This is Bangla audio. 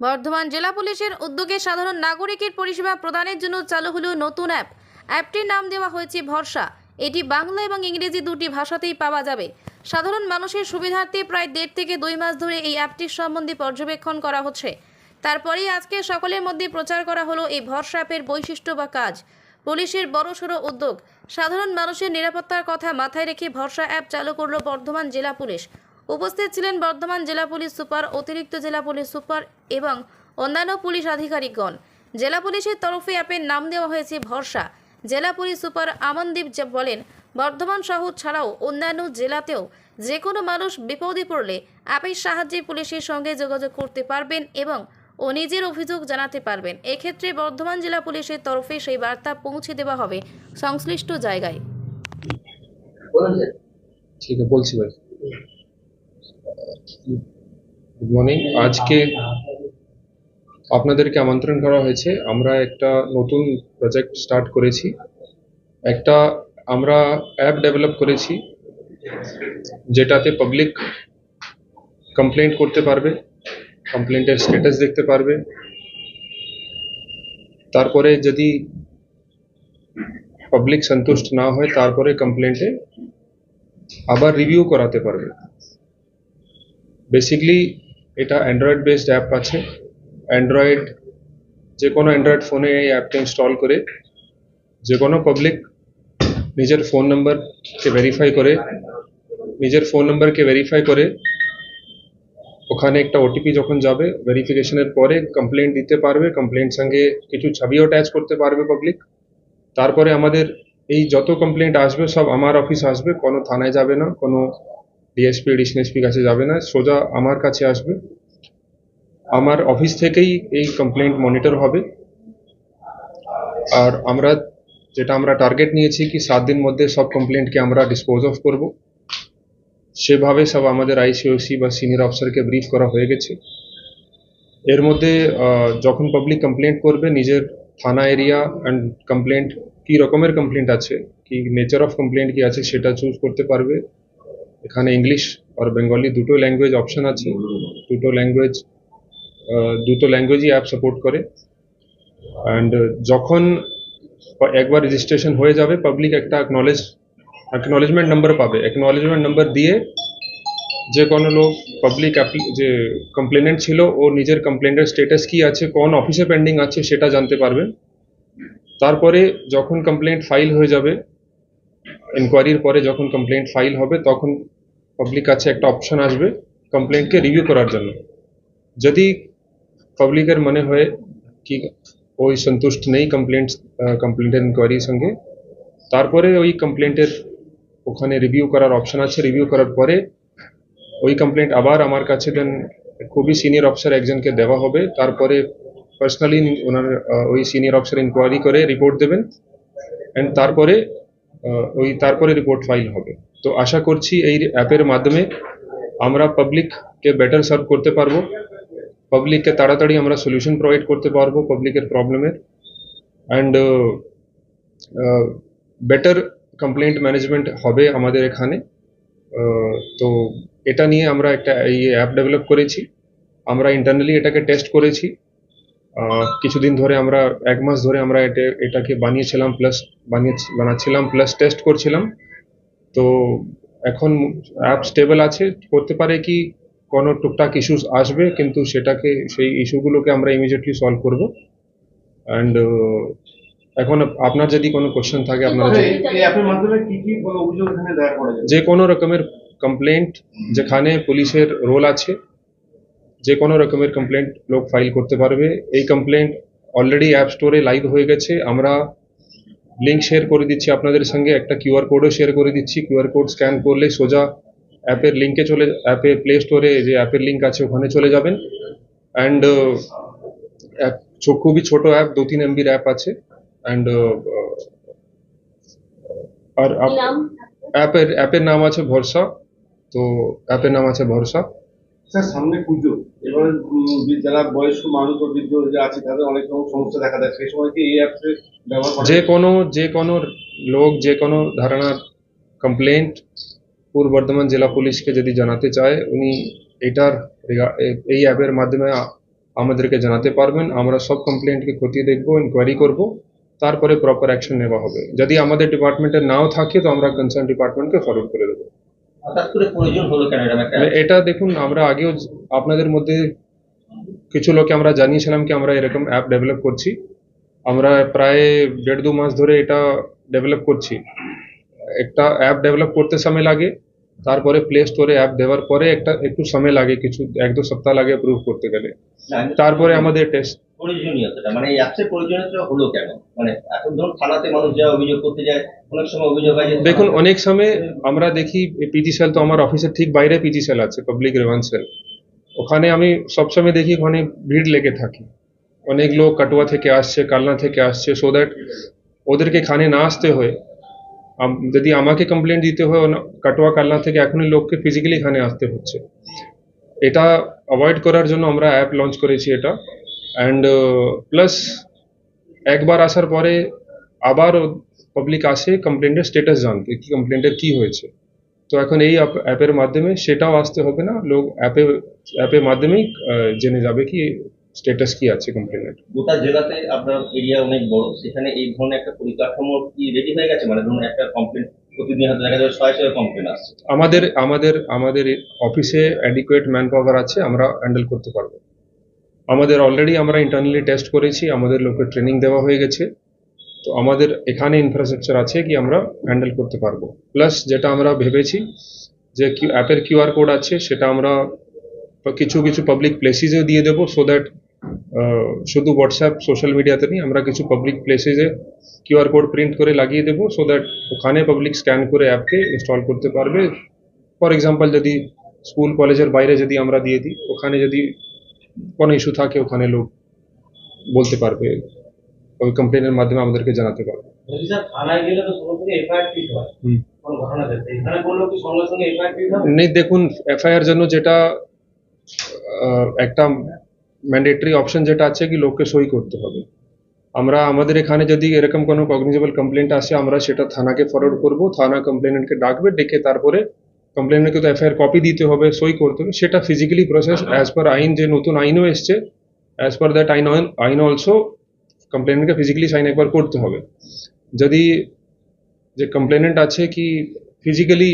বর্ধমান জেলা পুলিশের উদ্যোগে সাধারণ নাগরিকের পরিষেবা প্রদানের জন্য চালু হলো নতুন অ্যাপ। অ্যাপটির নাম দেওয়া হয়েছে ভরসা। এটি বাংলা এবং ইংরেজি দুটি ভাষাতেই পাওয়া যাবে। সাধারণ মানুষের সুবিধার্থে প্রায় দেড় থেকে দুই মাস ধরে এই অ্যাপটির সম্বন্ধে পর্যবেক্ষণ করা হচ্ছে। তারপরেই আজকে সকলের মধ্যে প্রচার করা হলো এই ভরসা অ্যাপের বৈশিষ্ট্য বা কাজ। পুলিশের বড়সড় উদ্যোগ। সাধারণ মানুষের নিরাপত্তার কথা মাথায় রেখে ভরসা অ্যাপ চালু করল বর্ধমান জেলা পুলিশ। উপস্থিত ছিলেন বর্ধমান জেলা পুলিশ সুপার অতিরিক্ত জেলা পুলিশ সুপার এবং অন্যান্য পুলিশ আধিকারিকগণ। জেলা পুলিশের তরফে অ্যাপের নাম দেওয়া হয়েছে ভরসা। জেলা পুলিশ সুপার আমনদীপ বলেন বর্ধমান শহর ছাড়াও অন্যান্য জেলাতেও যে কোনো মানুষ বিপদে পড়লে অ্যাপের সাহায্যে পুলিশের সঙ্গে যোগাযোগ করতে পারবেন এবং ও নিজের অভিযোগ জানাতে পারবেন। এক্ষেত্রে বর্ধমান জেলা পুলিশের তরফে সেই বার্তা পৌঁছে দেওয়া হবে সংশ্লিষ্ট জায়গায়। ঠিক আছে বলছি ভাই। গুড মর্নিং আজকে আপনাদেরকে আমন্ত্রণ করা হয়েছে। আমরা একটা নতুন প্রজেক্ট স্টার্ট করেছি। একটা আমরা অ্যাপ ডেভেলপ করেছি, যেটাতে পাবলিক কমপ্লেন্ট করতে পারবে কমপ্লেন্টের স্ট্যাটাস দেখতে পারবে। তারপরে যদি পাবলিক সন্তুষ্ট না হয়, তারপরে কমপ্লেন্টে আবার রিভিউ করাতে পারবে। বেসিকলি এটা অ্যান্ড্রয়েড বেসড অ্যাপ আছে। অ্যান্ড্রয়েড যে কোনো অ্যান্ড্রয়েড ফোনে এই অ্যাপটা ইনস্টল করে, যে কোনো পাবলিক নিজের ফোন নাম্বারকে ভেরিফাই করে, নিজের ফোন নাম্বারকে ভেরিফাই করে, ওখানে একটা ওটিপি যখন যাবে ভেরিফিকেশনের পরে কমপ্লেন্ট দিতে পারবে কমপ্লেন্ট সঙ্গে কিছু ছবিও অ্যাটাচ করতে পারবে পাবলিক তারপরে আমাদের এই যত কমপ্লেন্ট আসবে, সব আমার অফিস আসবে, কোনো থানায় যাবে না, কোনো ডিএসপি এডিশন এসপি কাছে যাবে না, সোজা আমার কাছে আসবে। আমার অফিস থেকেই এই কমপ্লেন্ট মনিটর হবে। আর আমরা, যেটা আমরা টার্গেট নিয়েছি কি সাত দিন মধ্যে সব কমপ্লেন্টকে আমরা ডিসপোজ অফ করব। সেভাবে সব আমাদের আইসিওসি বা সিনিয়র অফিসারকে ব্রিফ করা হয়ে গেছে। এর মধ্যে যখন পাবলিক কমপ্লেন্ট করবে, নিজের থানা এরিয়া অ্যান্ড কমপ্লেন্ট কী রকমের কমপ্লেন্ট আছে, কি নেচার অফ কমপ্লেন্ট কি আছে, সেটা চুজ করতে পারবে। এখানে ইংলিশ আর বেঙ্গলি দুটো ল্যাঙ্গুয়েজ অপশন আছে। দুটো ল্যাঙ্গুয়েজ দুটো ল্যাঙ্গুয়েজই অ্যাপ সাপোর্ট করে। অ্যান্ড যখন একবার রেজিস্ট্রেশন হয়ে যাবে পাবলিক একটা অ্যাকনলেজ অ্যাকনলেজমেন্ট নাম্বার পাবে। অ্যাকনলেজমেন্ট নাম্বার দিয়ে যে কোনো লোক পাবলিক যে কমপ্লেনেন্ট ছিল, ও নিজের কমপ্লেনের স্টেটাস কি আছে, কোন অফিসে পেন্ডিং আছে, সেটা জানতে পারবে। তারপরে যখন কমপ্লেন্ট ফাইল হয়ে যাবে ইনকোয়ারির পরে যখন কমপ্লেন্ট ফাইল হবে, তখন পাবলিক কাছে একটা অপশন আসবে কমপ্লেন্টকে রিভিউ করার জন্য। যদি পাবলিকের মনে হয় কি ওই সন্তুষ্ট নেই কমপ্লেন্ট কমপ্লেন্টের ইনকোয়ারির সঙ্গে, তারপরে ওই কমপ্লেন্টের ওখানে রিভিউ করার অপশন আছে। রিভিউ করার পরে ওই কমপ্লেন্ট আবার আমার কাছে দেন খুবই সিনিয়র অফিসার একজনকে দেওয়া হবে। তারপরে পার্সোনালি ওনার ওই সিনিয়র অফিসার ইনকোয়ারি করে রিপোর্ট দেবেন। অ্যান্ড তারপরে ওই তারপরে রিপোর্ট ফাইল হবে। তো আশা করছি এই অ্যাপের মাধ্যমে আমরা পাবলিককে বেটার সার্ভ করতে পারব। পাবলিককে তাড়াতাড়ি আমরা সলিউশন প্রোভাইড করতে পারব পাবলিকের প্রবলেমের অ্যান্ড বেটার কমপ্লেন্ট ম্যানেজমেন্ট হবে আমাদের এখানে। আহ, তো এটা নিয়ে আমরা একটা এই অ্যাপ ডেভেলপ করেছি। আমরা ইন্টারনালি এটাকে টেস্ট করেছি। আহ, কিছুদিন ধরে আমরা এক মাস ধরে আমরা এটা এটাকে বানিয়েছিলাম প্লাস বানিয়ে বানাচ্ছিলাম প্লাস টেস্ট করছিলাম। তো এখন অ্যাপ স্টেবল আছে। করতে পারে কি কোনো টুকটাক ইস্যুস আসবে কিন্তু সেটাকে সেই ইস্যুগুলোকে আমরা ইমিডিয়েটলি সলভ করব। অ্যান্ড এখন আপনার যদি কোনো কোশ্চেন থাকে আপনারা যে কোনো রকমের কমপ্লেন্ট যেখানে পুলিশের রোল আছে যে কোনো রকমের কমপ্লেন্ট লোক ফাইল করতে পারবে। এই কমপ্লেন্ট অলরেডি অ্যাপ স্টোরে লাইভ হয়ে গেছে। আমরা লিঙ্ক শেয়ার করে দিচ্ছি আপনাদের সঙ্গে। একটা কিউআর কোডও শেয়ার করে দিচ্ছি। কিউআর কোড স্ক্যান করলে সোজা অ্যাপের লিঙ্কে চলে অ্যাপে প্লে স্টোরে যে অ্যাপের লিঙ্ক আছে ওখানে চলে যাবেন। অ্যান্ড খুবই ছোট অ্যাপ দু তিন এমবির অ্যাপ আছে। অ্যান্ড আর অ্যাপের অ্যাপের নাম আছে ভরসা। তো অ্যাপের নাম আছে ভরসা। স্যার, সামনে পুজো। এবারে যারা বয়স্ক মানুষ বৃদ্ধ যে আছে, তাদের অনেক রকম সমস্যা দেখা দেয়। সেই সময় কি এই অ্যাপসে ব্যবহার যে কোনো যে কোনো লোক, যে কোনো ধারণার কমপ্লেন্ট পূর্ব বর্ধমান জেলা পুলিশকে যদি জানাতে চায়, উনি এটার এই অ্যাপের মাধ্যমে আমাদেরকে জানাতে পারবেন। আমরা সব কমপ্লেন্টকে খতিয়ে দেখব ইনকোয়ারি করব। তারপরে প্রপার অ্যাকশন নেওয়া হবে। যদি আমাদের ডিপার্টমেন্টে নাও থাকে, তো আমরা কনসার্ন ডিপার্টমেন্টকে ফরওয়ার্ড করে দেবো। হঠাৎ করে প্রয়োজন হলো কেন? এরকম একটা মানে এটা দেখুন আমরা আগেও আপনাদের মধ্যে কিছু লোকে আমরা জানিয়েছিলাম কি আমরা এরকম অ্যাপ ডেভেলপ করছি। আমরা প্রায় দেড় দু মাস ধরে এটা ডেভেলপ করছি। একটা অ্যাপ ডেভেলপ করতে সময় লাগে তারপরে প্লে স্টোরে অ্যাপ দেওয়ার পরে একটা একটু সময় লাগে কিছু এক দু সপ্তাহ লাগে অ্যাপ্রুভ করতে গেলে। তারপরে আমাদের টেস্ট প্রয়োজনীয়তাটা মানে এই অ্যাপসের প্রয়োজনীয়তা হলো কেন? মানে এখন ধরুন থানাতে মানুষ যা অভিযোগ করতে যায় অনেক সময় অভিযোগ হয় দেখুন অনেক সময় আমরা দেখি পিজি সেল তো আমার অফিসের ঠিক বাইরে পিজি সেল আছে পাবলিক রিভান্স সেল ওখানে আমি সবসময় দেখি ওখানে ভিড় লেগে থাকে। অনেক লোক কাটুয়া থেকে আসছে কালনা থেকে আসছে সো দ্যাট ওদেরকে খানে না আসতে হয়। যদি আমাকে কমপ্লেন দিতে হয় কাটোয়া কালনা থেকে এখনই লোককে ফিজিক্যালি এখানে আসতে হচ্ছে। এটা অ্যাভয়েড করার জন্য আমরা অ্যাপ লঞ্চ করেছি এটা। অ্যান্ড প্লাস একবার আসার পরে আবার পাবলিক আসে কমপ্লেন্টের স্টেটাস জানতে কি কমপ্লেন্টের কি হয়েছে। তো এখন এই অ্যাপের মাধ্যমে সেটাও আসতে হবে না। লোক অ্যাপে অ্যাপের মাধ্যমেই জেনে যাবে কি স্টেটাস কি আছে কমপ্লেনের গোটা জেলাতে আপনার এরিয়া অনেক বড় সেখানে এই ধরনের একটা পরিকাঠামো কি রেডি হয়ে গেছে? মানে ধরুন একটা কমপ্লেন প্রতিদিন হয়তো দেখা যাবে ছয় ছয় কমপ্লেন আসছে। আমাদের আমাদের আমাদের অফিসে অ্যাডিকুয়েট ম্যান পাওয়ার আছে আমরা হ্যান্ডেল করতে পারব। আমাদের অলরেডি আমরা ইন্টারনালি টেস্ট করেছি, আমাদের লোকের ট্রেনিং দেওয়া হয়ে গেছে। তো আমাদের এখানে ইনফ্রাস্ট্রাকচার আছে কি আমরা হ্যান্ডেল করতে পারব। প্লাস যেটা আমরা ভেবেছি যে অ্যাপের কিউআর কোড আছে, সেটা আমরা কিছু কিছু পাবলিক প্লেসেসেও দিয়ে দেবো সো দ্যাট শুধু হোয়াটসঅ্যাপ সোশ্যাল মিডিয়াতে নেই, আমরা কিছু পাবলিক প্লেসেসে কিউআর কোড প্রিন্ট করে লাগিয়ে দেবো সো দ্যাট ওখানে পাবলিক স্ক্যান করে অ্যাপকে ইনস্টল করতে পারবে। ফর এক্সাম্পল যদি স্কুল কলেজের বাইরে যদি আমরা দিয়ে দিই, ওখানে যদি কোনো ইস্যু থাকে ওখানে লোক বলতে পারবে। ওই কমপ্লেনের মাধ্যমে আমাদেরকে জানাতে পারবে। নেই দেখুন এফআইআর জন্য যেটা একটা ম্যান্ডেটরি অপশন যেটা আছে কি লোককে সই করতে হবে। আমরা আমাদের এখানে যদি এরকম কোনো কগনিজেবল কমপ্লেন্ট আসে আমরা সেটা থানাকে ফরওয়ার্ড করব। থানা কমপ্লেনেন্টকে ডাকবে ডেকে তারপরে কমপ্লেনেন্টকে তো এফআইআর কপি দিতে হবে, সই করতে হবে, সেটা ফিজিক্যালি প্রসেস অ্যাজ পার আইন, যে নতুন আইনও এসছে অ্যাজ পার দ্যাট আইন আইন অলসো কমপ্লেনেন্টকে ফিজিক্যালি সাইন একবার করতে হবে। যদি যে কমপ্লেনেন্ট আছে কি ফিজিক্যালি